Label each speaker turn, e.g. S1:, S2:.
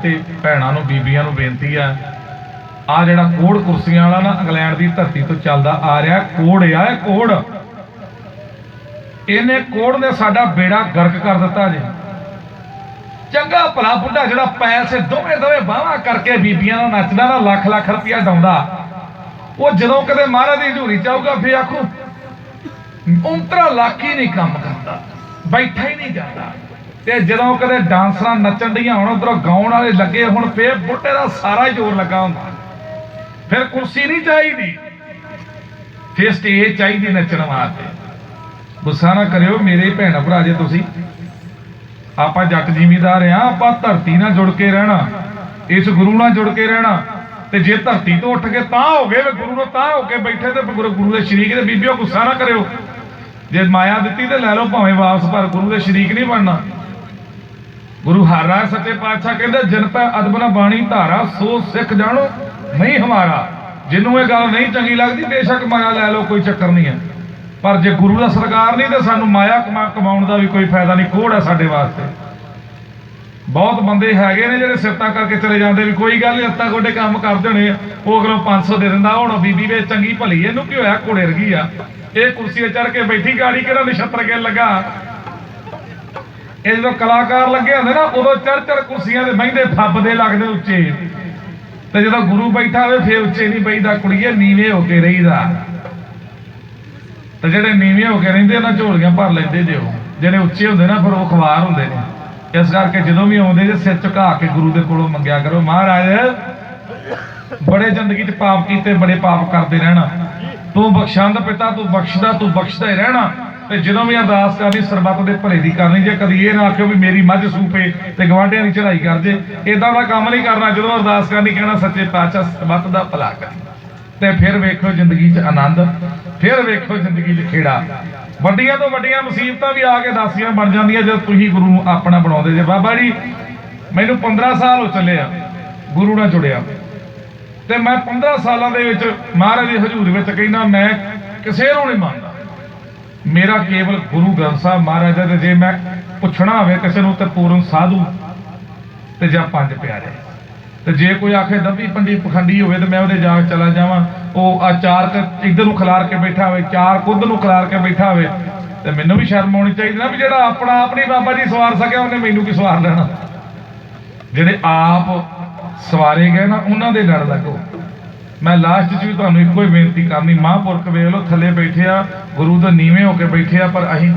S1: ਤੇ ਭੈਣਾਂ ਨੂੰ, ਬੀਬੀਆਂ ਨੂੰ ਬੇਨਤੀ ਆ। ਆ ਜਿਹੜਾ ਕੋੜ ਕੁਰਸੀਆਂ ਵਾਲਾ ਨਾ, ਇੰਗਲੈਂਡ ਦੀ ਧਰਤੀ ਤੋਂ ਚੱਲਦਾ ਆ ਰਿਹਾ ਕੋੜ ਆ, ਇਹ ਕੋੜ ਇਹਨੇ ਕੋੜ ਨੇ ਸਾਡਾ ਬੇੜਾ ਗਰਕ ਕਰ ਦਿੱਤਾ ਜੀ। ਚੰਗਾ ਭਲਾ ਬੁੱਢਾ ਜਿਹੜਾ ਪੈਸੇ ਦੋਵੇਂ ਦੋਵੇਂ ਬਾਹਾਂ ਕਰਕੇ ਬੀਬੀਆਂ ਨਾਲ ਨੱਚਦਾ ਨਾ, ਲੱਖ ਲੱਖ ਰੁਪਇਆ ਡਾਉਂਦਾ ਉਹ ਜਦੋਂ ਕਦੇ ਮਹਾਰਾਜ ਦੀ ਹਜ਼ੂਰੀ ਚਾਹੂਗਾ ਫੇ ਆਖੂ ਉਂਤਰਾ ਲੱਖ ਹੀ ਨਹੀਂ ਕੰਮ ਕਰਦਾ, ਬੈਠਾ ਹੀ ਨਹੀਂ ਜਾਂਦਾ। ਤੇ ਜਦੋਂ ਕਦੇ ਡਾਂਸਰਾਂ ਨੱਚਣ ਡੀਆਂ ਹੁਣ, ਉਧਰੋਂ ਗਾਉਣ ਵਾਲੇ ਲੱਗੇ ਹੁਣ, ਫੇਰ ਬੁੱਢੇ ਦਾ ਸਾਰਾ ਜ਼ੋਰ ਲੱਗਾ ਹੁੰਦਾ। ਫਿਰ ਕੁਰਸੀ ਨਹੀਂ ਚਾਹੀਦੀ। ਫੇਰ ਸਟੇਜ ਚਾਹੀਦੀ ਨੱਚਣ ਵਾਸਤੇ। ਗੁੱਸਾ ਨਾ ਕਰਿਓ ਮੇਰੇ ਭੈਣ ਭਰਾ, ਜੇ ਤੁਸੀਂ ਆਪਾਂ ਜੱਟ ਜ਼ਿਮੀਦਾਰ ਆ, ਆਪਾਂ ਧਰਤੀ ਨਾਲ ਜੁੜ ਕੇ ਰਹਿਣਾ, ਇਸ ਗੁਰੂ ਨਾਲ ਜੁੜ ਕੇ ਰਹਿਣਾ, ਤੇ ਜੇ ਧਰਤੀ ਤੋਂ ਉੱਠ ਕੇ ਤਾਂ ਹੋ ਗਏ ਵੀ ਗੁਰੂ ਨੂੰ, ਤਾਂ ਹੋ ਕੇ ਬੈਠੇ ਤੇ ਗੁਰੂ ਦੇ ਸ਼ਰੀਕ ਤੇ ਬੀਬੀਓ ਗੁੱਸਾ ਨਾ ਕਰਿਓ। ਜੇ ਮਾਇਆ ਦਿੱਤੀ ਤੇ ਲੈ ਲਓ ਭਾਵੇਂ ਵਾਪਸ, ਪਰ ਗੁਰੂ ਦੇ ਸ਼ਰੀਕ ਨਹੀਂ ਬਣਨਾ। ਗੁਰੂ ਹਰ ਹਰਿ ਸੱਚੇ ਪਾਤਸ਼ਾਹ ਕਹਿੰਦੇ, ਜਿਨ ਪੈ ਅਦਬ ਬਾਣੀ ਧਾਰਾ, ਸੋ ਸਿੱਖ ਜਾਣੋ, ਨਹੀਂ ਹਮਾਰਾ। ਜਿਹਨੂੰ ਇਹ ਗੱਲ ਨਹੀਂ ਚੰਗੀ ਲੱਗਦੀ, ਬੇਸ਼ੱਕ ਮਾਇਆ ਲੈ ਲਓ, ਕੋਈ ਚੱਕਰ ਨਹੀਂ ਹੈ। ਪਰ ਜੇ ਗੁਰੂ ਦਾ ਸਰਕਾਰ ਨਹੀਂ, ਤੇ ਸਾਨੂੰ ਮਾਇਆ ਕਮਾਉਣ ਦਾ ਵੀ ਕੋਈ ਫਾਇਦਾ ਨਹੀਂ। ਕੋੜ ਹੈ ਸਾਡੇ ਵਾਸਤੇ। ਬਹੁਤ ਬੰਦੇ ਹੈਗੇ ਨੇ ਜਿਹੜੇ ਸਿਫਤਾਂ ਕਰਕੇ ਚਲੇ ਜਾਂਦੇ ਵੀ ਕੋਈ ਗੱਲ ਨਹੀਂ ਅੱਤਾ ਗੋਡੇ ਕੰਮ ਕਰਦੇ ਹੋਣੇ ਆ। ਉਹ ਅਗਲੋਂ 500 ਦੇ ਦਿੰਦਾ, ਹੁਣ ਬੀਬੀ ਵੇ ਚੰਗੀ ਭਲੀ ਇਹਨੂੰ ਕੀ ਹੋਇਆ? ਘੋੜੇ ਰਗੀ ਆ। ਇਹ ਕੁਰਸੀ ਤੇ ਚੜ ਕੇ ਬੈਠੀ, ਗਾੜੀ ਕਿਹੜਾ ਨਛੱਤਰ ਕੇ ਲੱਗਾ? ਇਹ ਜਦੋਂ ਕਲਾਕਾਰ ਲੱਗੇ ਹੁੰਦੇ ਨਾ, ਉਦੋਂ ਚੜ ਚੜ ਕੁਰਸੀਆਂ ਦੇ ਬਹਿੰਦੇ ਫੱਬਦੇ ਲੱਗਦੇ ਉੱਚੇ। ਤੇ ਜਦੋਂ ਗੁਰੂ ਬੈਠਾ ਹੋਵੇ, ਫੇਰ ਉੱਚੇ ਨਹੀਂ ਬੈਠਦਾ। ਕੁੜੀਏ, ਨੀਵੇਂ ਹੋ ਕੇ ਰਹੀਦਾ। ਤੇ ਜਿਹੜੇ ਨੀਵੇਂ ਹੋ ਕੇ ਰਹਿੰਦੇ ਉਹਨਾਂ ਝੋਲੀਆਂ ਭਰ ਲੈਂਦੇ ਜੇ ਉਹ। ਜਿਹੜੇ ਉੱਚੇ ਹੁੰਦੇ ਨਾ, ਫਿਰ ਉਹ ਖਵਾਰ ਹੁੰਦੇ ਨੇ। ਇਸ ਕਰਕੇ ਜਦੋਂ ਵੀ ਆਉਂਦੇ ਜੇ, ਸਿਰ ਝੁਕਾ ਕੇ ਗੁਰੂ ਦੇ ਕੋਲੋਂ ਮੰਗਿਆ ਕਰੋ, ਮਹਾਰਾਜ, ਬੜੇ ਜ਼ਿੰਦਗੀ 'ਚ ਪਾਪ ਕੀਤੇ, ਬੜੇ ਪਾਪ ਕਰਦੇ ਰਹਿਣਾ। ਤੂੰ ਬਖਸ਼ੰਦ ਪਿਤਾ, ਤੂੰ ਬਖਸ਼ਦਾ ਤੂੰ ਬਖਸ਼ਦਾ ਹੀ ਰਹਿਣਾ। ਤੇ ਜਦੋਂ ਵੀ ਅਰਦਾਸ ਕਰਨੀ, ਸਰਬੱਤ ਦੇ ਭਲੇ ਦੀ ਕਰਨੀ, ਜੇ ਕਦੀ ਇਹ ਨਾ ਆਖਿਓ ਵੀ ਮੇਰੀ ਮੱਝ ਸੂਪੇ ਤੇ ਗਵਾਂਢੀਆਂ ਦੀ ਚੜਾਈ ਕਰ ਜੇ ਇਦਾਂ ਦਾ ਕੰਮ ਨਹੀਂ ਕਰਨਾ। ਜਦੋਂ ਅਰਦਾਸ ਕਰਨੀ, ਕਹਿਣਾ ਸੱਚੇ ਪਾਤਸ਼ਾਹ, ਸਰਬੱਤ ਦਾ ਭਲਾ ਕਰ। ਤੇ ਫਿਰ ਵੇਖੋ ਜ਼ਿੰਦਗੀ 'ਚ ਆਨੰਦ, ਫਿਰ ਵੇਖੋ ਜ਼ਿੰਦਗੀ 'ਚ ਖੇੜਾ। ਵੱਡੀਆਂ ਤੋਂ ਵੱਡੀਆਂ ਮੁਸੀਬਤਾਂ ਵੀ ਆ ਕੇ ਦਾਸੀਆਂ ਬਣ ਜਾਂਦੀਆਂ, ਜਦੋਂ ਤੁਸੀਂ ਗੁਰੂ ਨੂੰ ਆਪਣਾ ਬਣਾਉਂਦੇ ਜੇ। ਬਾਬਾ ਜੀ, ਮੈਨੂੰ 15 ਸਾਲ ਹੋ ਚੱਲੇ ਆ, ਗੁਰੂ ਨਾਲ ਜੁੜਿਆ। ਤੇ ਮੈਂ 15 ਸਾਲਾਂ ਦੇ ਵਿੱਚ, ਮਹਾਰਾਜ ਦੀ ਹਜ਼ੂਰ ਵਿੱਚ ਕਹਿੰਦਾ, ਮੈਂ ਕਿਸੇ ਨੂੰ ਨਹੀਂ ਮੰਨਦਾ। ਮੇਰਾ ਕੇਵਲ ਗੁਰੂ ਗ੍ਰੰਥ ਸਾਹਿਬ ਮਹਾਰਾਜ ਦਾ ਤੇ ਜੇ ਮੈਂ ਪੁੱਛਣਾ ਹੋਵੇ ਕਿਸੇ ਨੂੰ ਤੇ ਪੂਰਨ ਸਾਧੂ ਤੇ ਜਾਂ ਪੰਜ ਪਿਆਰੇ। ਤੇ ਜੇ ਕੋਈ ਆਖੇ ਦੱਬੀ ਪੰਡੀ ਪਖੰਡੀ ਹੋਵੇ ਤੇ ਮੈਂ ਉਹਦੇ ਜਾ ਕੇ ਚਲਾ ਜਾਵਾਂ। ਉਹ ਆ ਚਾਰ ਇੱਧਰ ਨੂੰ ਖਿਲਾਰ ਕੇ ਬੈਠਾ ਹੋਵੇ, ਚਾਰ ਕੁੱਧ ਨੂੰ ਖਿਲਾਰ ਕੇ ਬੈਠਾ ਹੋਵੇ, ਤੇ ਮੈਨੂੰ ਵੀ ਸ਼ਰਮ ਆਉਣੀ ਚਾਹੀਦੀ ਨਾ ਵੀ ਜਿਹੜਾ ਆਪਣਾ ਆਪ ਨਹੀਂ ਬਾਬਾ ਜੀ ਸਵਾਰ ਸਕਿਆ, ਉਹਨੇ ਮੈਨੂੰ ਕੀ ਸਵਾਰ ਲੈਣਾ? ਜਿਹੜੇ ਆਪ ਸਵਾਰੇ ਗਏ ਨਾ, ਉਹਨਾਂ ਦੇ ਲੜ ਲੱਗੋ। ਮੈਂ ਲਾਸਟ 'ਚ ਵੀ ਤੁਹਾਨੂੰ ਇੱਕੋ ਹੀ ਬੇਨਤੀ ਕਰਨੀ, ਮਹਾਂਪੁਰਖ ਵੇਖ ਲਓ, ਥੱਲੇ ਬੈਠੇ ਆ, ਗੁਰੂ ਦੇ ਨੀਵੇਂ ਹੋ ਕੇ ਬੈਠੇ ਆ, ਪਰ ਅਸੀਂ